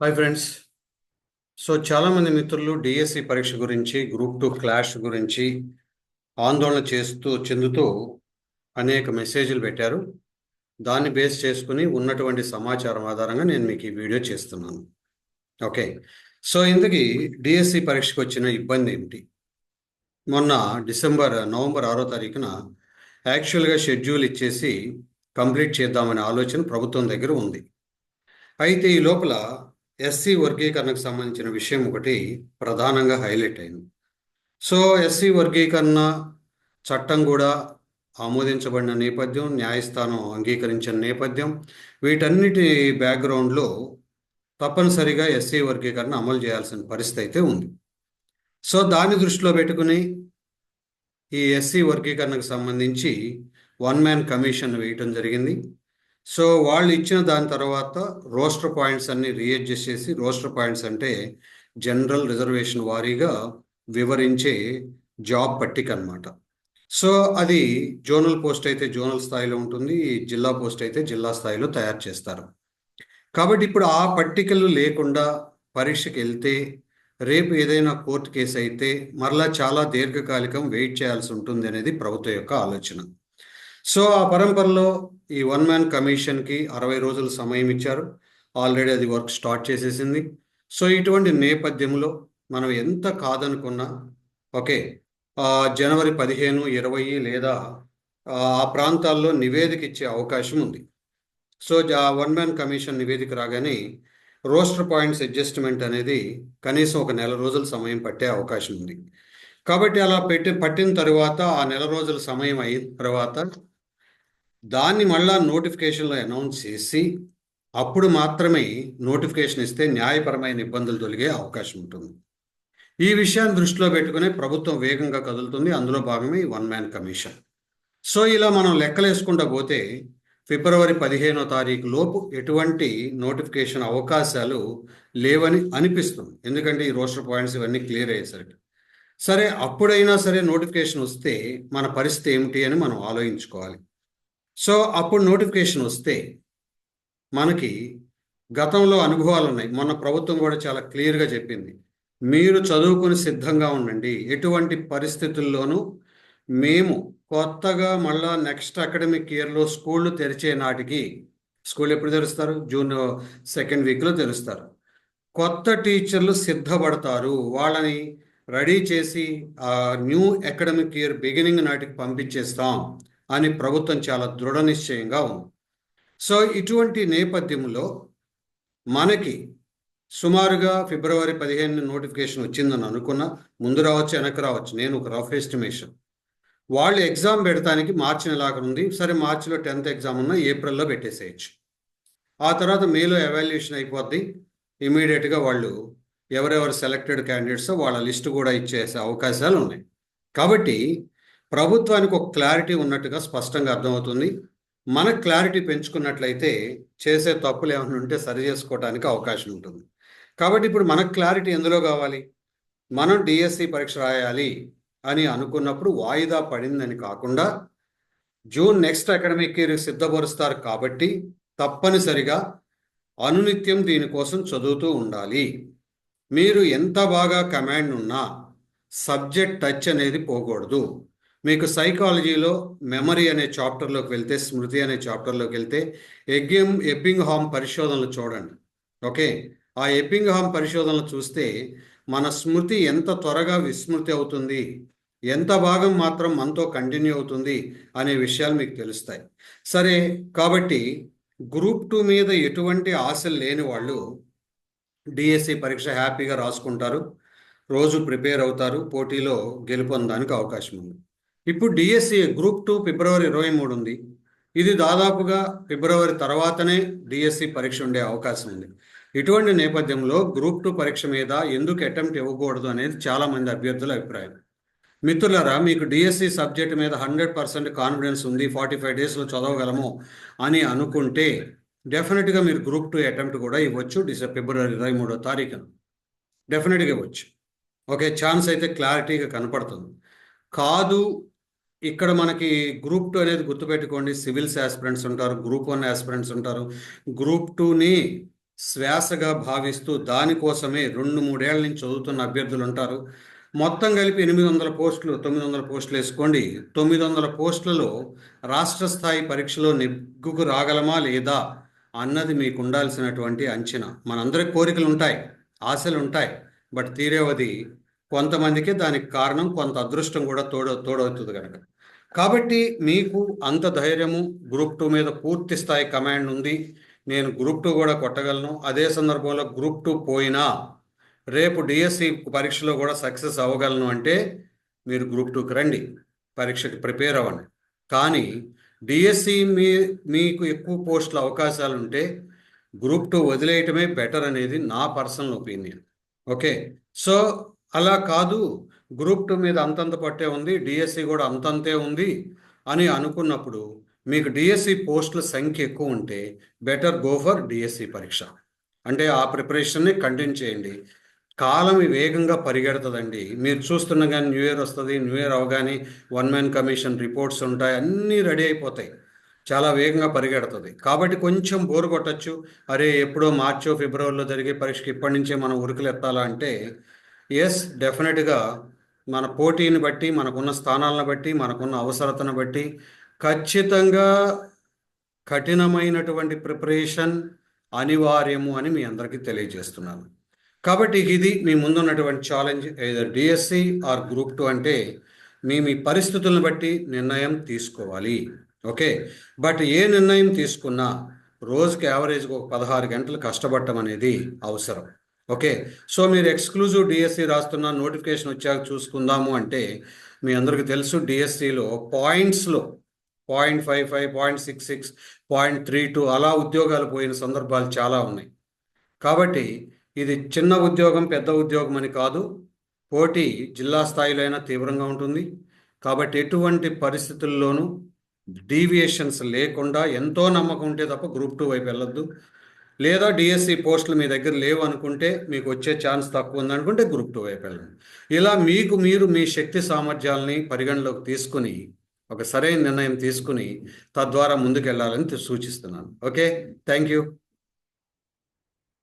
Hi friends so చాలామంది మిత్రులు DSC పరీక్ష గురించి గ్రూప్ టూ క్లాష్ గురించి ఆందోళన చేస్తూ చెందుతూ అనేక మెసేజ్లు పెట్టారు. దాన్ని బేస్ చేసుకుని ఉన్నటువంటి సమాచారం ఆధారంగా నేను మీకు ఈ వీడియో చేస్తున్నాను. ఓకే సో ఇందుకు డిఎస్సి పరీక్షకు వచ్చిన ఇబ్బంది ఏమిటి? మొన్న డిసెంబర్ నవంబర్ ఆరో తారీఖున యాక్చువల్గా షెడ్యూల్ ఇచ్చేసి కంప్లీట్ చేద్దామనే ఆలోచన ప్రభుత్వం దగ్గర ఉంది. అయితే ఈ లోపల ఎస్సీ వర్గీకరణకు సంబంధించిన విషయం ఒకటి ప్రధానంగా హైలైట్ అయింది. సో ఎస్సీ వర్గీకరణ చట్టం కూడా ఆమోదించబడిన నేపథ్యం న్యాయస్థానం అంగీకరించిన నేపథ్యం వీటన్నిటి బ్యాక్గ్రౌండ్లో తప్పనిసరిగా ఎస్సీ వర్గీకరణ అమలు చేయాల్సిన పరిస్థితి అయితే ఉంది. సో దాన్ని దృష్టిలో పెట్టుకుని ఈ ఎస్సీ వర్గీకరణకు సంబంధించి వన్ మ్యాన్ కమిషన్ వేయటం జరిగింది. సో వాళ్ళు ఇచ్చిన దాని తర్వాత రోస్టర్ పాయింట్స్ అన్ని రీఅడ్జస్ట్ చేసి రోస్టర్ పాయింట్స్ అంటే జనరల్ రిజర్వేషన్ వారీగా వివరించే జాబ్ పట్టిక అనమాట సో అది జోనల్ పోస్ట్ అయితే జోనల్ స్థాయిలో ఉంటుంది జిల్లా పోస్ట్ అయితే జిల్లా స్థాయిలో తయారు చేస్తారు. కాబట్టి ఇప్పుడు ఆ పట్టికలు లేకుండా పరీక్షకి వెళ్తే రేపు ఏదైనా కోర్టు కేసు అయితే మరలా చాలా దీర్ఘకాలికం వెయిట్ చేయాల్సి ఉంటుంది అనేది ప్రభుత్వం యొక్క ఆలోచన. సో ఆ పరంపరలో ఈ వన్ మ్యాన్ కమిషన్కి అరవై రోజులు సమయం ఇచ్చారు. ఆల్రెడీ అది వర్క్ స్టార్ట్ చేసేసింది. సో ఇటువంటి నేపథ్యంలో మనం ఎంత కాదనుకున్నా ఓకే జనవరి పదిహేను ఇరవై లేదా ఆ ప్రాంతాల్లో నివేదిక ఇచ్చే అవకాశం ఉంది. సో ఆ వన్ మ్యాన్ కమిషన్ నివేదిక రాగానే రోస్టర్ పాయింట్స్ అడ్జస్ట్మెంట్ అనేది కనీసం ఒక నెల రోజుల సమయం పట్టే అవకాశం ఉంది. కాబట్టి అలా పెట్టి పట్టిన తర్వాత ఆ నెల రోజుల సమయం అయిన తర్వాత దాన్ని మళ్ళా నోటిఫికేషన్లో అనౌన్స్ చేసి అప్పుడు మాత్రమే నోటిఫికేషన్ ఇస్తే న్యాయపరమైన ఇబ్బందులు తొలగే అవకాశం ఉంటుంది. ఈ విషయాన్ని దృష్టిలో పెట్టుకునే ప్రభుత్వం వేగంగా కదులుతుంది. అందులో భాగమే ఈ వన్ మ్యాన్ కమిషన్. సో ఇలా మనం లెక్కలేసుకుంటా పోతే ఫిబ్రవరి పదిహేనో తారీఖు లోపు ఎటువంటి నోటిఫికేషన్ అవకాశాలు లేవని అనిపిస్తుంది. ఎందుకంటే ఈ రోస్టర్ పాయింట్స్ ఇవన్నీ క్లియర్ అయ్యేసరికి సరే అప్పుడైనా సరే నోటిఫికేషన్ వస్తే మన పరిస్థితి ఏమిటి అని మనం ఆలోచించుకోవాలి. సో అప్పుడు నోటిఫికేషన్ వస్తే మనకి గతంలో అనుభవాలు ఉన్నాయి. మొన్న ప్రభుత్వం కూడా చాలా క్లియర్గా చెప్పింది. మీరు చదువుకుని సిద్ధంగా ఉండండి. ఎటువంటి పరిస్థితుల్లోనూ మేము కొత్తగా మళ్ళా నెక్స్ట్ అకాడమిక్ ఇయర్లో స్కూళ్ళు తెరిచే నాటికి స్కూల్ ఎప్పుడు తెరుస్తారు? జూన్ సెకండ్ వీక్లో తెరుస్తారు. కొత్త టీచర్లు సిద్ధపడతారు. వాళ్ళని రెడీ చేసి ఆ న్యూ అకాడమిక్ ఇయర్ బిగినింగ్ నాటికి పంపించేస్తాం. అని ప్రభుత్వం చాలా దృఢ నిశ్చయంగా ఉంది. సో ఇటువంటి నేపథ్యంలో మనకి సుమారుగా ఫిబ్రవరి పదిహేను నోటిఫికేషన్ వచ్చిందని అనుకున్నా ముందు రావచ్చు వెనక రావచ్చు. నేను ఒక రఫ్ ఎస్టిమేషన్. వాళ్ళు ఎగ్జామ్ పెడతానికి మార్చి నెలాగా ఉంది. సరే మార్చిలో టెన్త్ ఎగ్జామ్ ఉన్నా ఏప్రిల్లో పెట్టేసేయచ్చు. ఆ తర్వాత మేలో ఎవాల్యుయేషన్ అయిపోద్ది. ఇమీడియట్గా వాళ్ళు ఎవరెవరు సెలెక్టెడ్ క్యాండిడేట్స్ వాళ్ళ లిస్టు కూడా ఇచ్చేసే అవకాశాలు ఉన్నాయి. కాబట్టి ప్రభుత్వానికి ఒక క్లారిటీ ఉన్నట్టుగా స్పష్టంగా అర్థమవుతుంది. మన క్లారిటీ పెంచుకున్నట్లయితే చేసే తప్పులు ఏమైనా ఉంటే సరి చేసుకోవడానికి అవకాశం ఉంటుంది. కాబట్టి ఇప్పుడు మనకు క్లారిటీ ఎందులో కావాలి? మనం డిఎస్సి పరీక్ష రాయాలి అని అనుకున్నప్పుడు వాయిదా పడిందని కాకుండా జూన్ నెక్స్ట్ అకాడమిక్ ఇయర్ సిద్ధపరుస్తారు కాబట్టి తప్పనిసరిగా అనునిత్యం దీనికోసం చదువుతూ ఉండాలి. మీరు ఎంత బాగా కమాండ్ ఉన్నా సబ్జెక్ట్ టచ్ అనేది పోకూడదు. మీకు సైకాలజీలో మెమరీ అనే చాప్టర్లోకి వెళ్తే స్మృతి అనే చాప్టర్లోకి వెళ్తే ఎగ్యం ఎబ్బింగ్ హామ్ పరిశోధనలు చూడండి. ఓకే ఆ ఎబ్బింగ్ హామ్ పరిశోధనలు చూస్తే మన స్మృతి ఎంత త్వరగా విస్మృతి అవుతుంది ఎంత భాగం మాత్రం మనతో కంటిన్యూ అవుతుంది అనే విషయాలు మీకు తెలుస్తాయి. సరే కాబట్టి గ్రూప్ టూ మీద ఎటువంటి ఆశలు లేని వాళ్ళు డిఎస్సి పరీక్ష హ్యాపీగా రాసుకుంటారు రోజు ప్రిపేర్ అవుతారు పోటీలో గెలుపొందడానికి అవకాశం ఉంది. ఇప్పుడు డిఎస్సి గ్రూప్ టూ ఫిబ్రవరి ఇరవై మూడు ఉంది. ఇది దాదాపుగా ఫిబ్రవరి తర్వాతనే డిఎస్సి పరీక్ష ఉండే అవకాశం ఉంది. ఇటువంటి నేపథ్యంలో గ్రూప్ టూ పరీక్ష మీద ఎందుకు అటెంప్ట్ ఇవ్వకూడదు అనేది చాలామంది అభ్యర్థుల అభిప్రాయం. మిత్రులరా మీకు డిఎస్సి సబ్జెక్ట్ మీద హండ్రెడ్ పర్సెంట్ కాన్ఫిడెన్స్ ఉంది ఫార్టీ ఫైవ్ డేస్లో చదవగలము అని అనుకుంటే డెఫినెట్గా మీరు గ్రూప్ టూ అటెంప్ట్ కూడా ఇవ్వచ్చు డిసె ఫిబ్రవరి ఇరవై మూడో తారీఖున. డెఫినెట్గా ఇవ్వచ్చు. ఓకే ఛాన్స్ అయితే క్లారిటీగా కనపడుతుంది. కాదు ఇక్కడ మనకి గ్రూప్ టూ అనేది గుర్తుపెట్టుకోండి. సివిల్స్ యాస్పిరెంట్స్ ఉంటారు గ్రూప్ వన్ యాస్పిరెంట్స్ ఉంటారు. గ్రూప్ టూని శ్వాసగా భావిస్తూ దానికోసమే రెండు మూడేళ్ళ నుంచి చదువుతున్న అభ్యర్థులు ఉంటారు. మొత్తం కలిపి ఎనిమిది వందల పోస్టులు తొమ్మిది వందల పోస్టులు వేసుకోండి. తొమ్మిది వందల పోస్టులలో రాష్ట్ర స్థాయి పరీక్షలో నెగ్గుకు రాగలమా లేదా అన్నది మీకు ఉండాల్సినటువంటి అంచనా. మనందరి కోరికలు ఉంటాయి ఆశలు ఉంటాయి బట్ తీరేవది కొంతమందికి దానికి కారణం కొంత అదృష్టం కూడా తోడ తోడవుతుంది కనుక. కాబట్టి మీకు అంత ధైర్యము గ్రూప్ టూ మీద పూర్తి స్థాయి కమాండ్ ఉంది. నేను గ్రూప్ టూ కూడా కొట్టగలను. అదే సందర్భంలో గ్రూప్ టూ పోయినా రేపు డిఎస్సి పరీక్షలో కూడా సక్సెస్ అవ్వగలను అంటే మీరు గ్రూప్ టూకి రండి. పరీక్షకి ప్రిపేర్ అవ్వండి. కానీ డిఎస్సి మీ మీకు ఎక్కువ పోస్టుల అవకాశాలు ఉంటే గ్రూప్ టూ వదిలేయటమే బెటర్ అనేది నా పర్సనల్ ఒపీనియన్. ఓకే? సో అలా కాదు. గ్రూప్ టూ మీద అంతంత పట్టే ఉంది డిఎస్సి కూడా అంతంతే ఉంది అని అనుకున్నప్పుడు మీకు డిఎస్సి పోస్టుల సంఖ్య ఎక్కువ ఉంటే బెటర్ గో ఫర్ డిఎస్సి పరీక్ష. అంటే ఆ ప్రిపరేషన్ని కంటిన్యూ చేయండి. కాలం వేగంగా పరిగెడుతుందండి. మీరు చూస్తున్న కానీ న్యూ ఇయర్ వస్తుంది న్యూ ఇయర్ అవగానే వన్ మ్యాన్ కమిషన్ రిపోర్ట్స్ ఉంటాయి అన్నీ రెడీ అయిపోతాయి. చాలా వేగంగా పరిగెడుతుంది. కాబట్టి కొంచెం బోరు కొట్టచ్చు. అరే ఎప్పుడో మార్చో ఫిబ్రవరిలో జరిగే పరీక్షకి ఇప్పటి నుంచే మనం ఉరుకులు ఎత్తాలా అంటే ఎస్ డెఫినెట్గా మన పోటీని బట్టి మనకున్న స్థానాలను బట్టి మనకున్న అవసరతను బట్టి ఖచ్చితంగా కఠినమైనటువంటి ప్రిపరేషన్ అనివార్యము అని మీ అందరికీ తెలియజేస్తున్నాను. కాబట్టి ఇది మీ ముందున్నటువంటి challenge either DSC or group two అంటే మీ మీ పరిస్థితులను బట్టి నిర్ణయం తీసుకోవాలి. ఓకే? బట్ ఏ నిర్ణయం తీసుకున్నా రోజుకి యావరేజ్గా ఒక పదహారు గంటలు కష్టపడటం అనేది అవసరం. ఓకే. సో మీరు ఎక్స్క్లూజివ్ డిఎస్సి రాస్తున్న నోటిఫికేషన్ వచ్చాక చూసుకుందాము అంటే మీ అందరికీ తెలుసు డిఎస్సిలో పాయింట్స్లో point five five point six six point three two అలా ఉద్యోగాలు పోయిన సందర్భాలు చాలా ఉన్నాయి. కాబట్టి ఇది చిన్న ఉద్యోగం పెద్ద ఉద్యోగం అని కాదు. పోటీ జిల్లా స్థాయిలో అయినా తీవ్రంగా ఉంటుంది. కాబట్టి ఎటువంటి పరిస్థితుల్లోనూ డీవియేషన్స్ లేకుండా ఎంతో నమ్మకం ఉంటే తప్ప గ్రూప్ టూ వైపు వెళ్ళొద్దు. లేదా డిఎస్సి పోస్టులు మీ దగ్గర లేవు అనుకుంటే మీకు వచ్చే ఛాన్స్ తక్కువ ఉందనుకుంటే గ్రూప్ టూ వైపు వెళ్ళండి. ఇలా మీకు మీరు మీ శక్తి సామర్థ్యాలని పరిగణలోకి తీసుకుని ఒక సరైన నిర్ణయం తీసుకుని తద్వారా ముందుకెళ్ళాలని సూచిస్తున్నాను. ఓకే? Thank you.